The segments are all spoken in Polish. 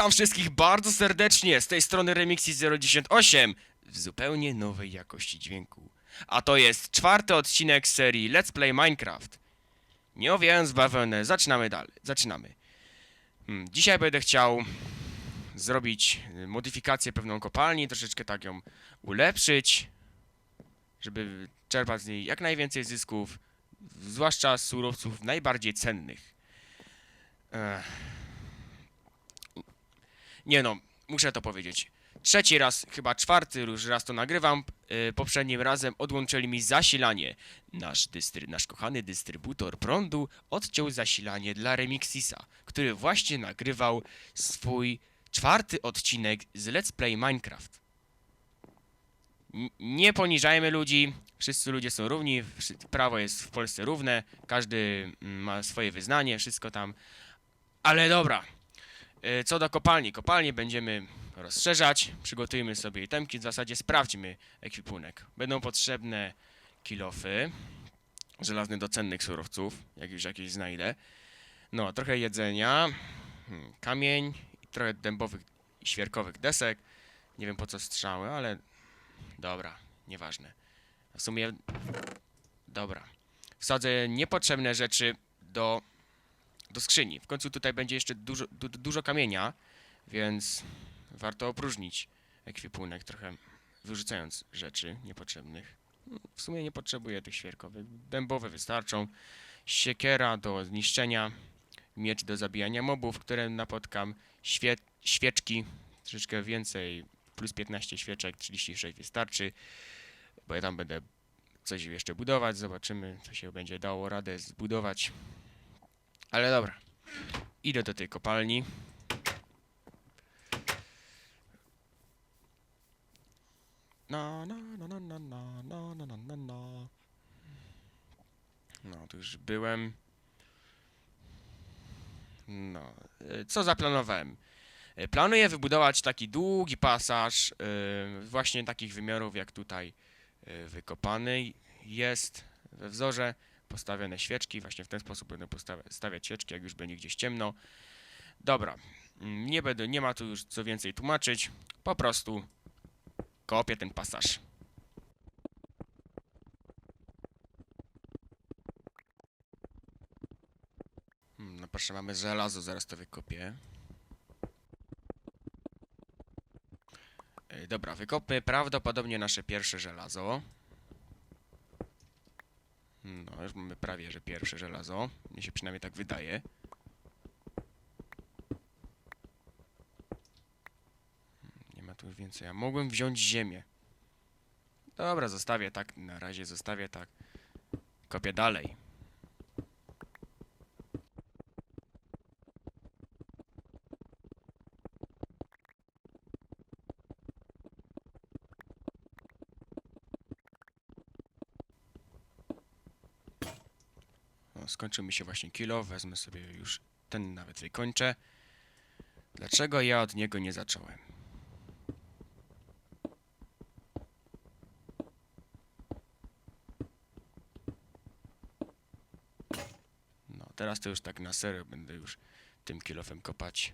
Witam wszystkich bardzo serdecznie, z tej strony Remixi 018 w zupełnie nowej jakości dźwięku. A to jest czwarty odcinek serii Let's Play Minecraft. Nie owijając bawełnę, zaczynamy dalej, zaczynamy. Hmm, dzisiaj będę chciał zrobić y, modyfikację pewną kopalni, troszeczkę tak ją ulepszyć, żeby czerpać z niej jak najwięcej zysków, zwłaszcza z surowców najbardziej cennych. Ech. Nie no, muszę to powiedzieć. Trzeci raz, chyba czwarty już raz to nagrywam. Yy, poprzednim razem odłączyli mi zasilanie. Nasz, dystry, nasz kochany dystrybutor prądu odciął zasilanie dla Remixisa, który właśnie nagrywał swój czwarty odcinek z Let's Play Minecraft. N- nie poniżajmy ludzi, wszyscy ludzie są równi, prawo jest w Polsce równe, każdy mm, ma swoje wyznanie, wszystko tam. Ale dobra, Co do kopalni, kopalnię będziemy rozszerzać, przygotujmy sobie itemki, w zasadzie sprawdźmy ekwipunek. Będą potrzebne kilofy, żelazne do cennych surowców, jak już jakieś znajdę. No, trochę jedzenia, hmm, kamień i trochę dębowych i świerkowych desek. Nie wiem po co strzały, ale dobra, nieważne. W sumie, dobra. Wsadzę niepotrzebne rzeczy do do skrzyni. W końcu tutaj będzie jeszcze dużo, du, dużo kamienia, więc warto opróżnić ekwipunek trochę, wyrzucając rzeczy niepotrzebnych. W sumie nie potrzebuję tych świerkowych. Dębowe wystarczą. Siekiera do zniszczenia, miecz do zabijania mobów, które napotkam, świe, świeczki, troszeczkę więcej, plus 15 świeczek, 36 wystarczy, bo ja tam będę coś jeszcze budować, zobaczymy, co się będzie dało radę zbudować. Ale dobra. Idę do tej kopalni. No, no, no, no, no, no, no, no, no, no, no. Tu już byłem. No, y, co zaplanowałem? Y, Planuję wybudować taki długi pasaż, y, właśnie takich wymiarów jak tutaj wykopany jest we wzorze postawione świeczki. Właśnie w ten sposób będę stawiać świeczki, jak już będzie gdzieś ciemno. Dobra, mm, nie będę, nie ma tu już co więcej tłumaczyć. Po prostu kopię ten pasaż. Hmm, No proszę, mamy żelazo, zaraz to wykopię. Ej, Dobra, wykopmy prawdopodobnie nasze pierwsze żelazo. No, już mamy prawie, że pierwsze żelazo. Mnie się przynajmniej tak wydaje. Hmm, Nie ma tu już więcej. Ja mogłem wziąć ziemię. Dobra, zostawię tak. Na razie zostawię tak. Kopię dalej. Skończył mi się właśnie kilo, wezmę sobie już ten nawet wykończę. Dlaczego ja od niego nie zacząłem? No, teraz to już tak na serio będę już tym kilofem kopać.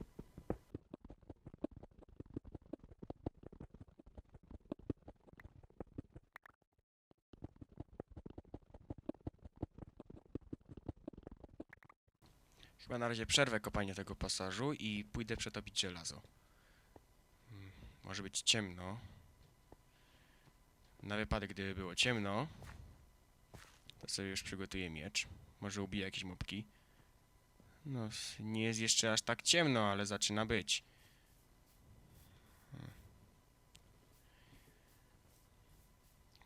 Na razie przerwę kopanie tego pasażu i pójdę przetopić żelazo. Może być ciemno. Na wypadek, gdyby było ciemno, to sobie już przygotuję miecz. Może ubiję jakieś mopki. No, nie jest jeszcze aż tak ciemno, ale zaczyna być. Hmm.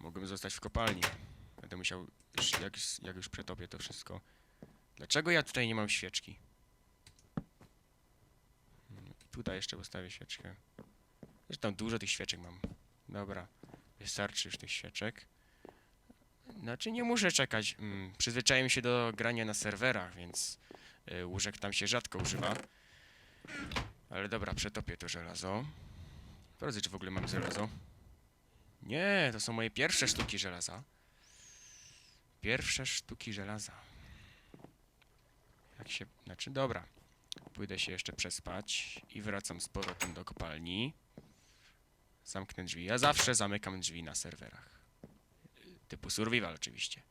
Mogłem zostać w kopalni. Będę musiał, jak, jak już przetopię to wszystko. Dlaczego ja tutaj nie mam świeczki? Tutaj jeszcze postawię świeczkę. Zresztą dużo tych świeczek mam. Dobra, wystarczy już tych świeczek. Znaczy nie muszę czekać. Mm, przyzwyczaiłem się do grania na serwerach, więc y, łóżek tam się rzadko używa. Ale dobra, przetopię to żelazo. Sprawdzę, czy w ogóle mam żelazo. Nie, to są moje pierwsze sztuki żelaza. Pierwsze sztuki żelaza. Jak się. Znaczy, dobra. Pójdę się jeszcze przespać i wracam z powrotem do kopalni. Zamknę drzwi. Ja zawsze zamykam drzwi na serwerach. Typu survival oczywiście.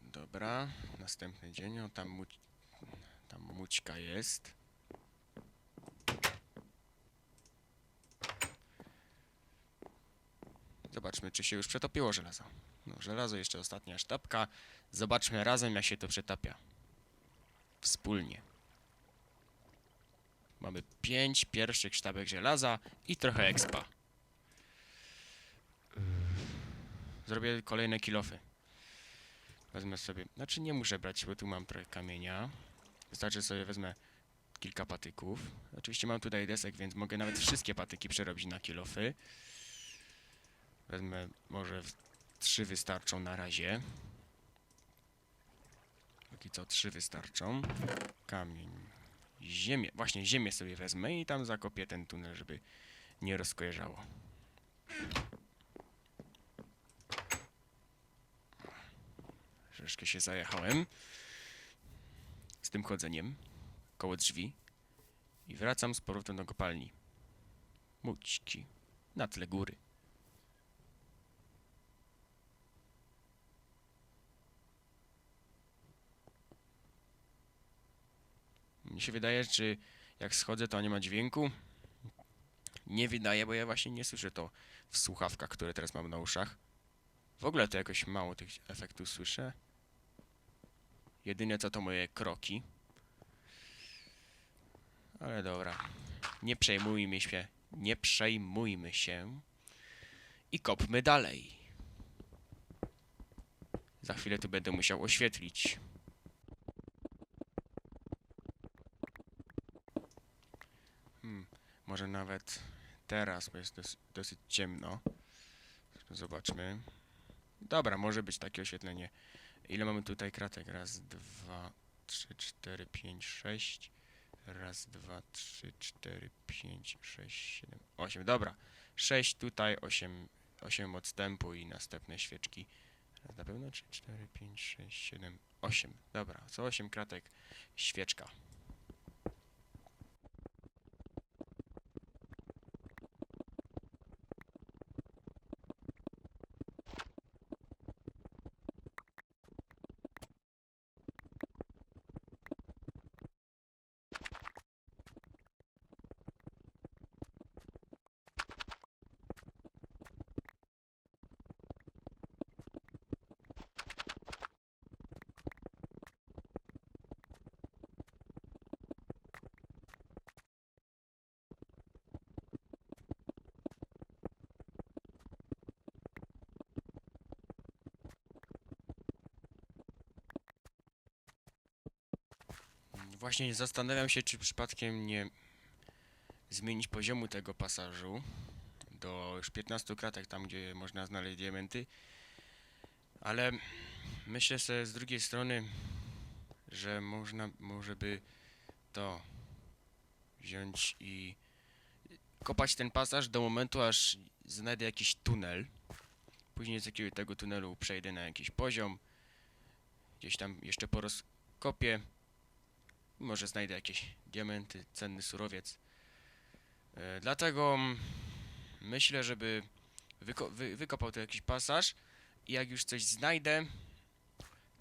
Dobra, następny dzień. O, tam, muć, tam mućka jest. Zobaczmy, czy się już przetopiło żelazo. No, żelazo, jeszcze ostatnia sztabka. Zobaczmy razem, jak się to przetapia. Wspólnie. Mamy pięć pierwszych sztabek żelaza i trochę expa. Zrobię kolejne kilofy. Wezmę sobie, znaczy nie muszę brać, bo tu mam trochę kamienia. Wystarczy sobie wezmę kilka patyków. Oczywiście mam tutaj desek, więc mogę nawet wszystkie patyki przerobić na kilofy. Wezmę, może trzy wystarczą na razie. Póki co trzy wystarczą. Kamień, ziemię, właśnie ziemię sobie wezmę i tam zakopię ten tunel, żeby nie rozkojarzało. Troszeczkę się zajechałem z tym chodzeniem koło drzwi i wracam z powrotem do kopalni. Mućki na tle góry. Mi się wydaje, czy jak schodzę, to nie ma dźwięku. Nie wydaje, bo ja właśnie nie słyszę to w słuchawkach, które teraz mam na uszach. W ogóle to jakoś mało tych efektów słyszę. Jedynie co to moje kroki. Ale dobra. Nie przejmujmy się. Nie przejmujmy się. I kopmy dalej. Za chwilę tu będę musiał oświetlić. Hmm, może nawet teraz, bo jest dos dosyć ciemno. Zobaczmy. Dobra, może być takie oświetlenie. Ile mamy tutaj kratek? Raz, dwa, trzy, cztery, pięć, sześć. Raz, dwa, trzy, cztery, pięć, sześć, siedem, osiem. Dobra. Sześć tutaj, osiem, osiem odstępu i następne świeczki. Raz na pewno trzy, cztery, pięć, sześć, siedem, osiem. Dobra, co osiem kratek, świeczka. Właśnie zastanawiam się, czy przypadkiem nie zmienić poziomu tego pasażu do już 15 kratek, tam gdzie można znaleźć diamenty. Ale myślę sobie z drugiej strony, że można, może by to wziąć i kopać ten pasaż do momentu, aż znajdę jakiś tunel. Później z jakiegoś tego tunelu przejdę na jakiś poziom. Gdzieś tam jeszcze porozkopię. Może znajdę jakieś diamenty, cenny surowiec. E, dlatego myślę, żeby wyko wy wykopał tu jakiś pasaż i jak już coś znajdę,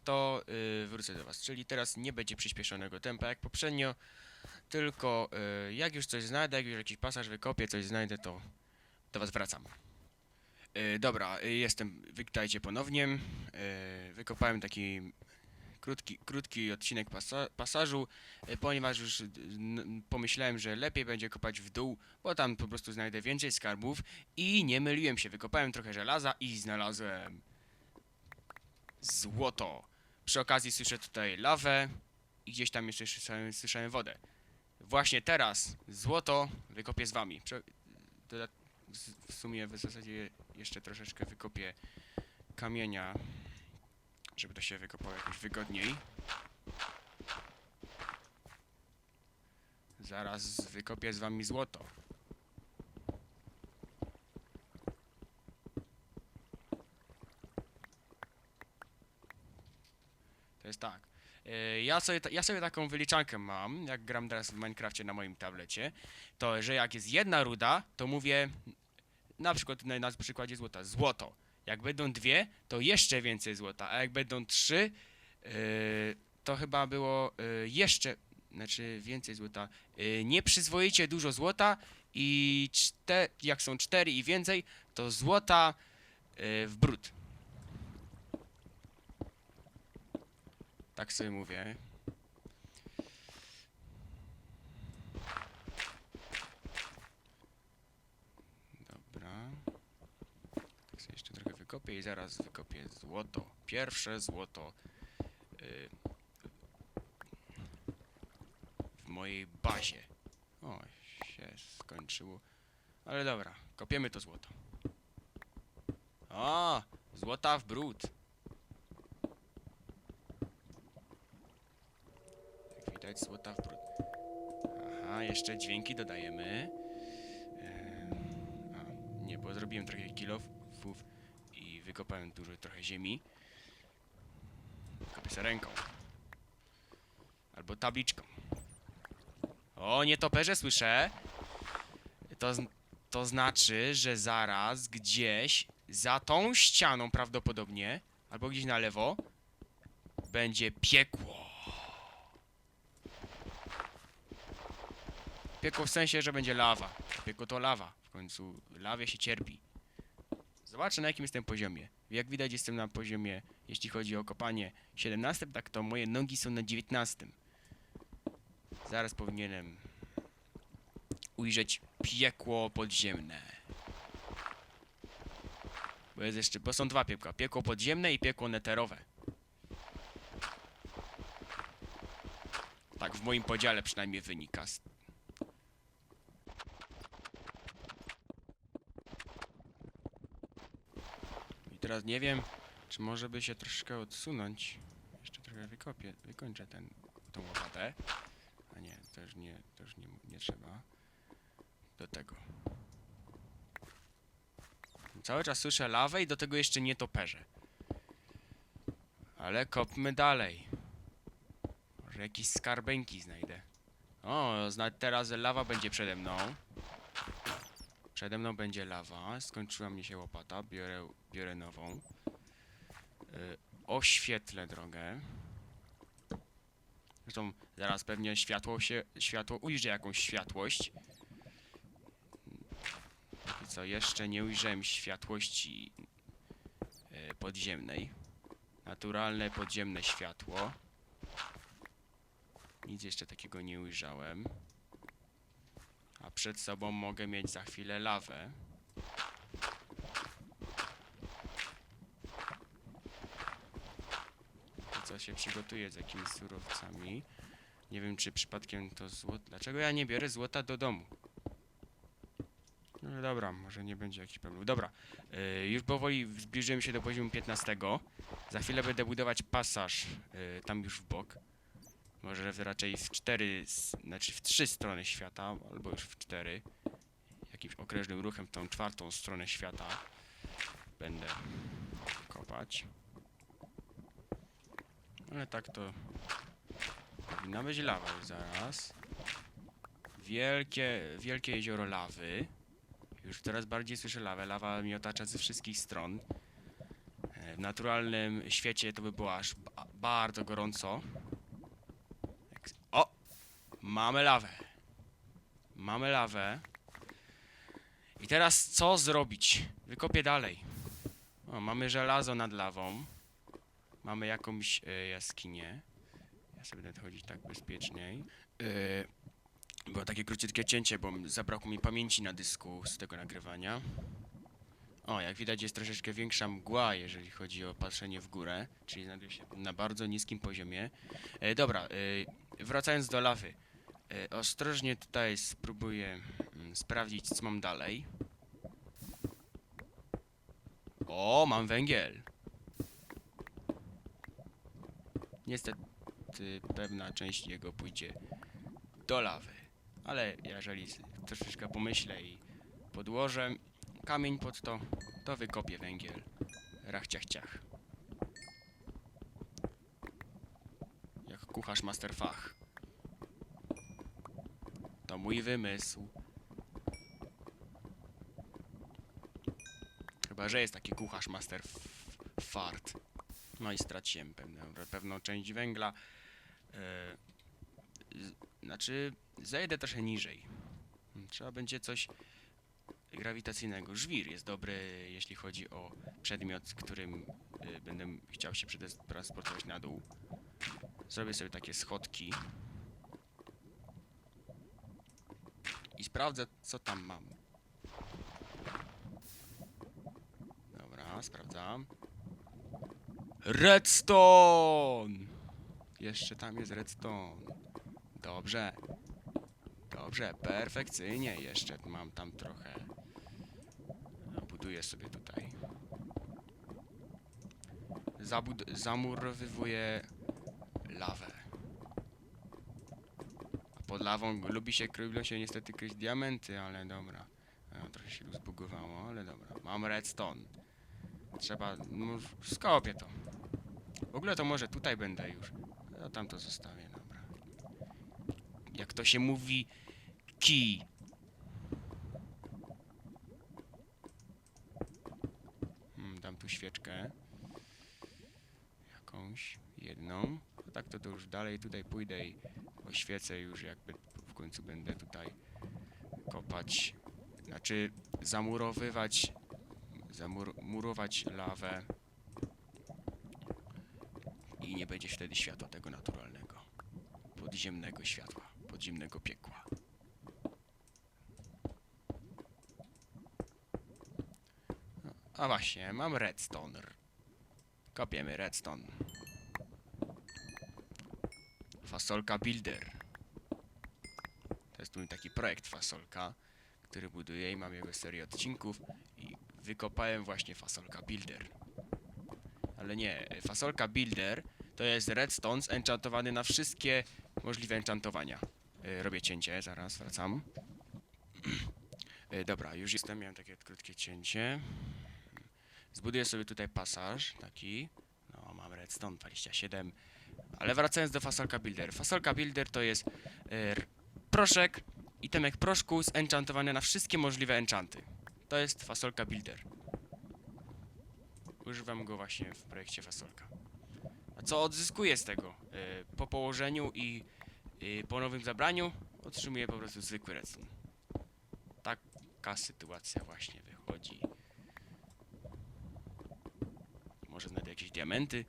to y, wrócę do Was. Czyli teraz nie będzie przyspieszonego tempa jak poprzednio, tylko y, jak już coś znajdę, jak już jakiś pasaż wykopię, coś znajdę, to do Was wracam. Y, dobra, jestem, witajcie ponownie. Y, wykopałem taki krótki, krótki odcinek pasa pasażu, y, ponieważ już pomyślałem, że lepiej będzie kopać w dół, bo tam po prostu znajdę więcej skarbów i nie myliłem się, wykopałem trochę żelaza i znalazłem złoto. Przy okazji słyszę tutaj lawę i gdzieś tam jeszcze słyszałem, słyszałem wodę. Właśnie teraz złoto wykopię z wami. W sumie w zasadzie jeszcze troszeczkę wykopię kamienia żeby to się wykopało jakoś wygodniej. Zaraz wykopię z wami złoto. To jest tak. E, ja sobie, ja sobie taką wyliczankę mam, jak gram teraz w Minecrafcie na moim tablecie, to że jak jest jedna ruda, to mówię na przykład na, na przykładzie złota, złoto. Jak będą dwie, to jeszcze więcej złota, a jak będą trzy, yy, to chyba było yy, jeszcze, znaczy więcej złota, yy, nieprzyzwoicie dużo złota i czte, jak są cztery i więcej, to złota yy, w brud. Tak sobie mówię. Dobra. Tak sobie jeszcze trochę wykopię i zaraz wykopię złoto. Pierwsze złoto y, w mojej bazie. O, się skończyło. Ale dobra, kopiemy to złoto. O, złota w brud. Jak widać, złota w brud. Aha, jeszcze dźwięki dodajemy. Ehm, a, nie, bo zrobiłem trochę kilofów wykopałem dużo trochę ziemi. Kopię sobie ręką. Albo tabliczką. O, nietoperze słyszę. To, to znaczy, że zaraz gdzieś za tą ścianą prawdopodobnie, albo gdzieś na lewo, będzie piekło. Piekło w sensie, że będzie lawa. Piekło to lawa. W końcu lawie się cierpi. Zobaczę na jakim jestem poziomie. Jak widać jestem na poziomie, jeśli chodzi o kopanie 17, tak to moje nogi są na 19. Zaraz powinienem ujrzeć piekło podziemne. Bo jest jeszcze, bo są dwa piekła. Piekło podziemne i piekło neterowe. Tak w moim podziale przynajmniej wynika. z- teraz nie wiem, czy może by się troszkę odsunąć. Jeszcze trochę wykopię, wykończę ten, tą łopatę. A nie, to już nie, to już nie, nie trzeba. Do tego. Cały czas słyszę lawę i do tego jeszcze nie toperze. Ale kopmy dalej. Może jakieś skarbeńki znajdę. O, teraz lawa będzie przede mną. Przede mną będzie lawa. Skończyła mi się łopata. Biorę, biorę nową. Y, oświetlę drogę. Zresztą zaraz pewnie światło się, światło ujrzy jakąś światłość. I co, jeszcze nie ujrzałem światłości e, podziemnej. Naturalne podziemne światło. Nic jeszcze takiego nie ujrzałem. A przed sobą mogę mieć za chwilę lawę. I co się przygotuje z jakimiś surowcami. Nie wiem, czy przypadkiem to złoto. Dlaczego ja nie biorę złota do domu? No dobra, może nie będzie jakichś problemów. Dobra, yy, już powoli zbliżyłem się do poziomu 15. Za chwilę będę budować pasaż yy, tam już w bok. Może raczej w cztery, znaczy w trzy strony świata, albo już w cztery. Jakimś okrężnym ruchem tą czwartą stronę świata będę kopać. Ale tak to powinna być lawa już zaraz. Wielkie, wielkie jezioro lawy. Już coraz bardziej słyszę lawę. Lawa mi otacza ze wszystkich stron. E, W naturalnym świecie to by było aż ba bardzo gorąco. Mamy lawę. Mamy lawę. I teraz co zrobić? Wykopię dalej. O, mamy żelazo nad lawą. Mamy jakąś e, jaskinię. Ja sobie będę chodzić tak bezpieczniej. E, było takie króciutkie cięcie, bo zabrakło mi pamięci na dysku z tego nagrywania. O, jak widać jest troszeczkę większa mgła, jeżeli chodzi o patrzenie w górę, czyli znajduję się na bardzo niskim poziomie. E, dobra, e, wracając do lawy. E, ostrożnie tutaj spróbuję mm, sprawdzić, co mam dalej. O, mam węgiel. Niestety pewna część jego pójdzie do lawy. Ale jeżeli troszeczkę pomyślę i podłożę kamień pod to, to wykopię węgiel. Rach ciach ciach. Jak kucharz master fach. Mój wymysł. Chyba, że jest taki kucharz master fart. No i straciłem pewną, pewną część węgla. E, znaczy, zejdę trochę niżej. Trzeba będzie coś grawitacyjnego. Żwir jest dobry, jeśli chodzi o przedmiot, którym y, będę chciał się przetransportować na dół. Zrobię sobie takie schodki. I sprawdzę, co tam mam. Dobra, sprawdzam. Redstone! Jeszcze tam jest redstone. Dobrze. Dobrze, perfekcyjnie. Jeszcze mam tam trochę. Buduję sobie tutaj. Zabud zamurowywuję lawę. Pod lawą lubi się, lubią się niestety kryć diamenty, ale dobra. No, trochę się tu ale dobra. Mam redstone. Trzeba, no, skopię to. W ogóle to może tutaj będę już. No tam to zostawię, dobra. Jak to się mówi, key. Hmm, dam tu świeczkę. Jakąś, jedną. A tak to, to już dalej tutaj pójdę i oświecę już jakby w końcu będę tutaj kopać. Znaczy zamurowywać, zamurować lawę. I nie będzie wtedy światła tego naturalnego. Podziemnego światła, podziemnego piekła. A właśnie, mam redstone. Kopiemy redstone. Fasolka Builder. To jest mój taki projekt Fasolka, który buduję i mam jego serię odcinków i wykopałem właśnie Fasolka Builder. Ale nie, Fasolka Builder to jest redstone enchantowany na wszystkie możliwe enchantowania. Y, Robię cięcie, zaraz wracam. Y, Dobra, już jestem, miałem takie krótkie cięcie. Zbuduję sobie tutaj pasaż, taki. No, mam redstone 27. Ale wracając do fasolka builder. Fasolka builder to jest r- proszek, itemek proszku zenchantowany na wszystkie możliwe enchanty. To jest fasolka builder. Używam go właśnie w projekcie fasolka. A co odzyskuję z tego? Y, po położeniu i y, po nowym zabraniu otrzymuję po prostu zwykły redstone. Taka sytuacja właśnie wychodzi. Może znajdę jakieś diamenty.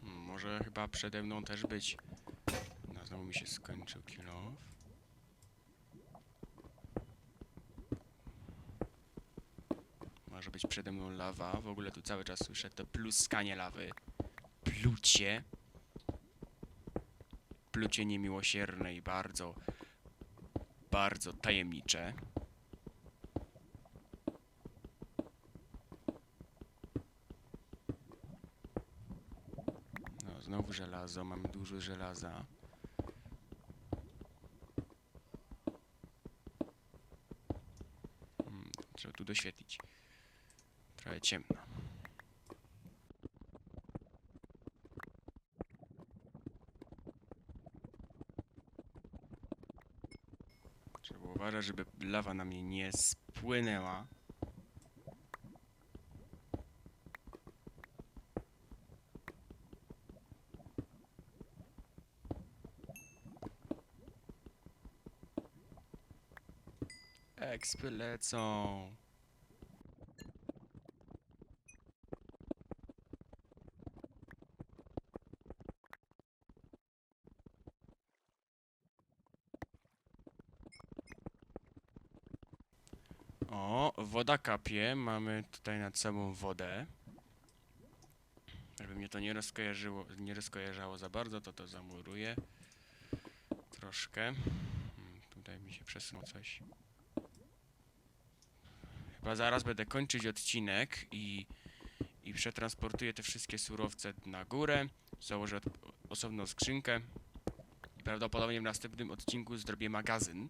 Hmm, Chyba przede mną też być. No, znowu mi się skończył kill off. Może być przede mną lawa. W ogóle tu cały czas słyszę to pluskanie lawy. Plucie plucie niemiłosierne i bardzo, bardzo tajemnicze. No, znowu żelazo, mamy dużo żelaza. Hmm, trzeba tu doświetlić. Trochę ciemno. Trzeba uważać, żeby lawa na mnie nie spłynęła. Ekspy lecą. O, woda kapie. Mamy tutaj nad sobą wodę. Żeby mnie to nie rozkojarzyło, nie rozkojarzało za bardzo, to to zamuruję. Troszkę. Hmm, Tutaj mi się przesunął coś. Chyba zaraz będę kończyć odcinek i, i przetransportuję te wszystkie surowce na górę. Założę osobną skrzynkę. I prawdopodobnie w następnym odcinku zrobię magazyn.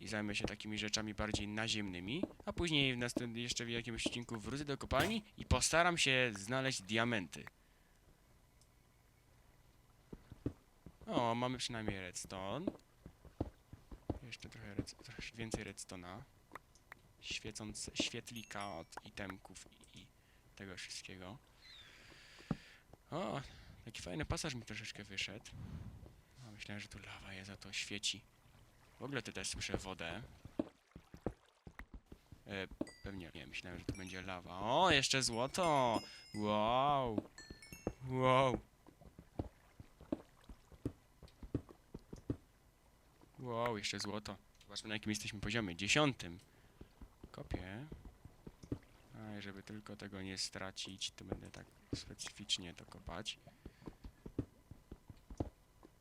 i zajmę się takimi rzeczami bardziej naziemnymi, a później w następnym jeszcze w jakimś odcinku wrócę do kopalni i postaram się znaleźć diamenty. O, mamy przynajmniej redstone. Jeszcze trochę, redst- trochę więcej redstone'a. Świecąc świetlika od itemków i, i tego wszystkiego. O, taki fajny pasaż mi troszeczkę wyszedł. No, myślałem, że tu lawa jest, a to świeci. W ogóle tu też słyszę wodę. E, pewnie nie, myślałem, że tu będzie lawa. O, jeszcze złoto! Wow! Wow! Wow, jeszcze złoto. Zobaczmy na jakim jesteśmy poziomie. Dziesiątym. Kopię. A i żeby tylko tego nie stracić, to będę tak specyficznie to kopać.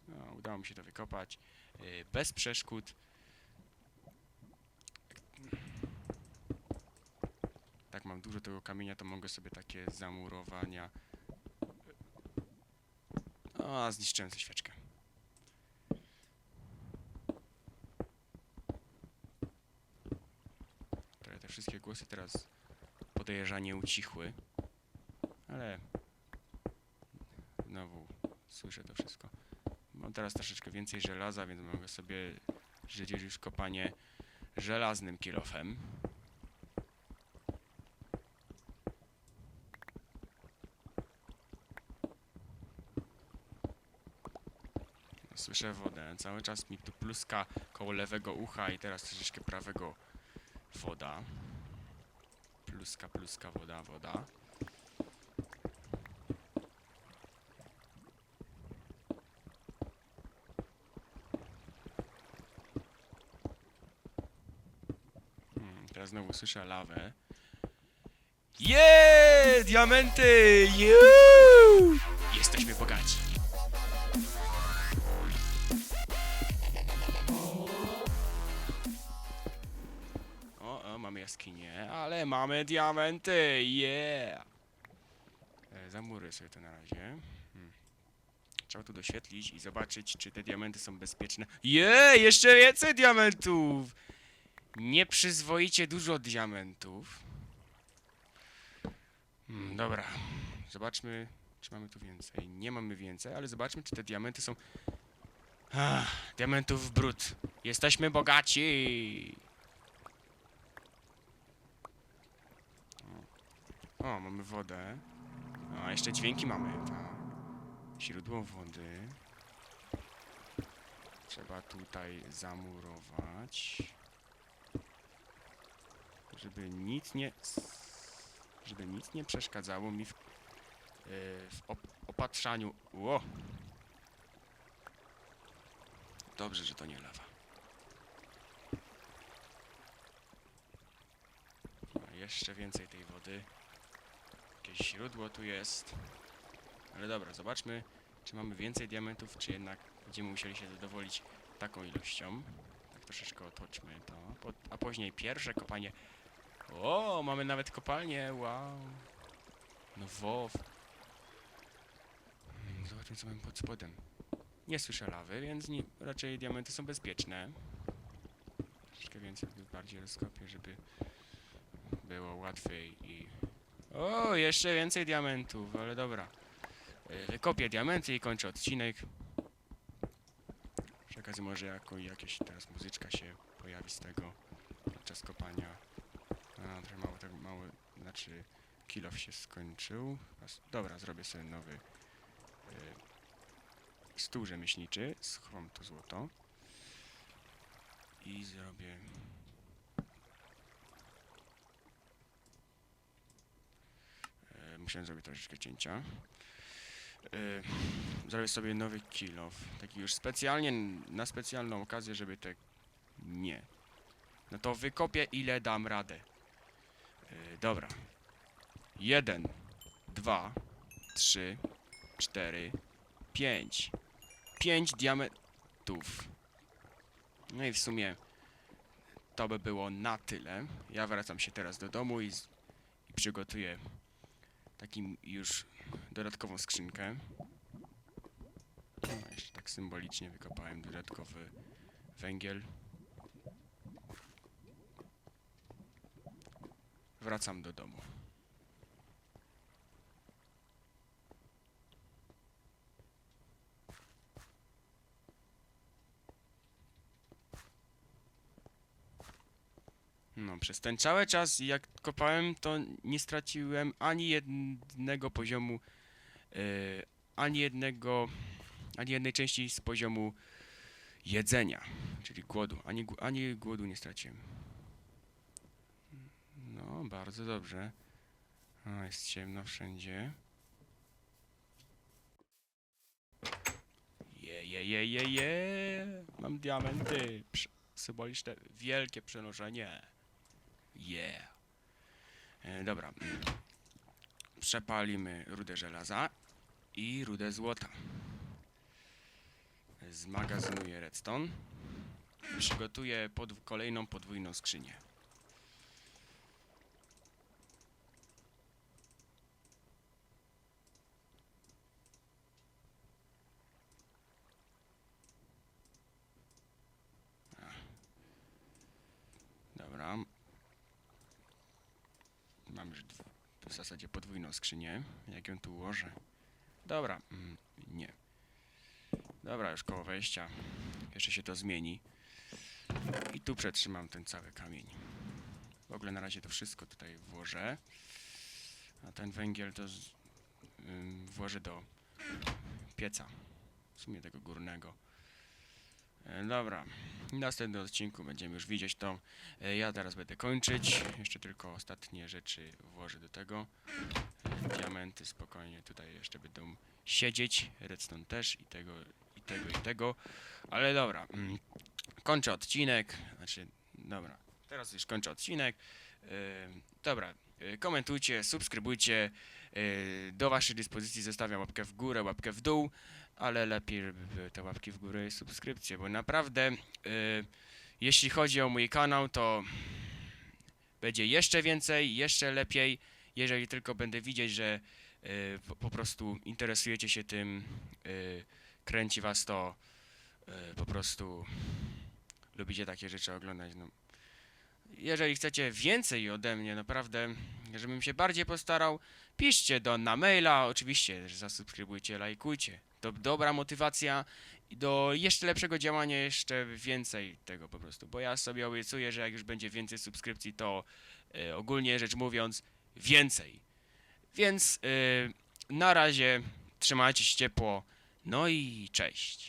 No, udało mi się to wykopać. Yy, bez przeszkód. Tak, mam dużo tego kamienia, to mogę sobie takie zamurowania. O, zniszczyłem sobie świeczkę. Trochę te wszystkie głosy teraz podejrzanie ucichły. Ale znowu słyszę to wszystko. Mam teraz troszeczkę więcej żelaza, więc mogę sobie żyć już kopanie żelaznym kilofem. Słyszę wodę. Cały czas mi tu pluska koło lewego ucha i teraz troszeczkę prawego woda. Pluska, pluska, woda, woda. Hmm, teraz znowu słyszę lawę. Jeee! Diamenty! Jesteśmy bogaci. Jaskinię, ale mamy diamenty! Yeah! E, zamuruję sobie to na razie. Hmm. Trzeba tu doświetlić i zobaczyć, czy te diamenty są bezpieczne. Je, jeszcze więcej diamentów! Nieprzyzwoicie dużo diamentów. Hmm, dobra, zobaczmy, czy mamy tu więcej. Nie mamy więcej, ale zobaczmy, czy te diamenty są... Ach, diamentów w brud. Jesteśmy bogaci! O, mamy wodę. A, jeszcze dźwięki mamy. Źródło wody. Trzeba tutaj zamurować. Żeby nic nie... Żeby nic nie przeszkadzało mi w, yy, w op opatrzaniu. Ło! Dobrze, że to nie lawa. A, jeszcze więcej tej wody. Jakieś źródło tu jest. Ale dobra, zobaczmy, czy mamy więcej diamentów, czy jednak będziemy musieli się zadowolić taką ilością. Tak troszeczkę otoczmy to. A później pierwsze kopanie. O, mamy nawet kopalnię, wow. No wow. Hmm, Zobaczmy, co mamy pod spodem. Nie słyszę lawy, więc nie, raczej diamenty są bezpieczne. Troszeczkę więcej, bardziej rozkopię, żeby było łatwiej i o, jeszcze więcej diamentów, ale dobra. E, Wykopię diamenty i kończę odcinek. Przy okazji może jako, jakieś teraz muzyczka się pojawi z tego podczas kopania. A, trochę mało, tak mało, znaczy kilof się skończył. Dobra, zrobię sobie nowy e, stół rzemieślniczy. Schowam to złoto. I zrobię E, Musiałem zrobić troszeczkę cięcia. E, Zrobię sobie nowy kill off. Taki już specjalnie na specjalną okazję, żeby te. Nie. No to wykopię ile dam radę. E, Dobra. Jeden, dwa, trzy, cztery, pięć. Pięć diamentów. No i w sumie to by było na tyle. Ja wracam się teraz do domu i, i przygotuję takim już dodatkową skrzynkę. No, jeszcze tak symbolicznie wykopałem dodatkowy węgiel. Wracam do domu. No, przez ten cały czas, jak kopałem, to nie straciłem ani jednego poziomu, yy, ani jednego, ani jednej części z poziomu jedzenia, czyli głodu. Ani, ani głodu nie straciłem. No, bardzo dobrze. O, jest ciemno wszędzie. Je, je, je, je, je. Mam diamenty. Symboliczne, wielkie przenoszenie. Yeah. E, dobra. Przepalimy rudę żelaza i rudę złota. Zmagazynuję redstone. Przygotuję pod kolejną podwójną skrzynię. Dobra. Mam już dw- w zasadzie podwójną skrzynię. Jak ją tu ułożę? Dobra, mm, nie. Dobra, już koło wejścia. Jeszcze się to zmieni. I tu przetrzymam ten cały kamień. W ogóle na razie to wszystko tutaj włożę. A ten węgiel to z, włożę do pieca. W sumie tego górnego. E, dobra, w następnym odcinku będziemy już widzieć to. E, Ja teraz będę kończyć. Jeszcze tylko ostatnie rzeczy włożę do tego. Diamenty spokojnie tutaj jeszcze będą siedzieć. Redstone też i tego, i tego, i tego. Ale dobra, mm, kończę odcinek. Znaczy, dobra, teraz już kończę odcinek. E, Dobra, komentujcie, subskrybujcie. Do waszej dyspozycji zostawiam łapkę w górę, łapkę w dół ale lepiej, żeby te łapki w górę i subskrypcje, bo naprawdę, y, jeśli chodzi o mój kanał, to będzie jeszcze więcej, jeszcze lepiej, jeżeli tylko będę widzieć, że y, po, po prostu interesujecie się tym, y, kręci was to, y, po prostu lubicie takie rzeczy oglądać. No. Jeżeli chcecie więcej ode mnie, naprawdę, żebym się bardziej postarał, piszcie do na maila, oczywiście, zasubskrybujcie, lajkujcie. Dobra motywacja do jeszcze lepszego działania, jeszcze więcej tego po prostu. Bo ja sobie obiecuję, że jak już będzie więcej subskrypcji, to e, ogólnie rzecz mówiąc, więcej. Więc e, na razie trzymajcie się ciepło. No i cześć.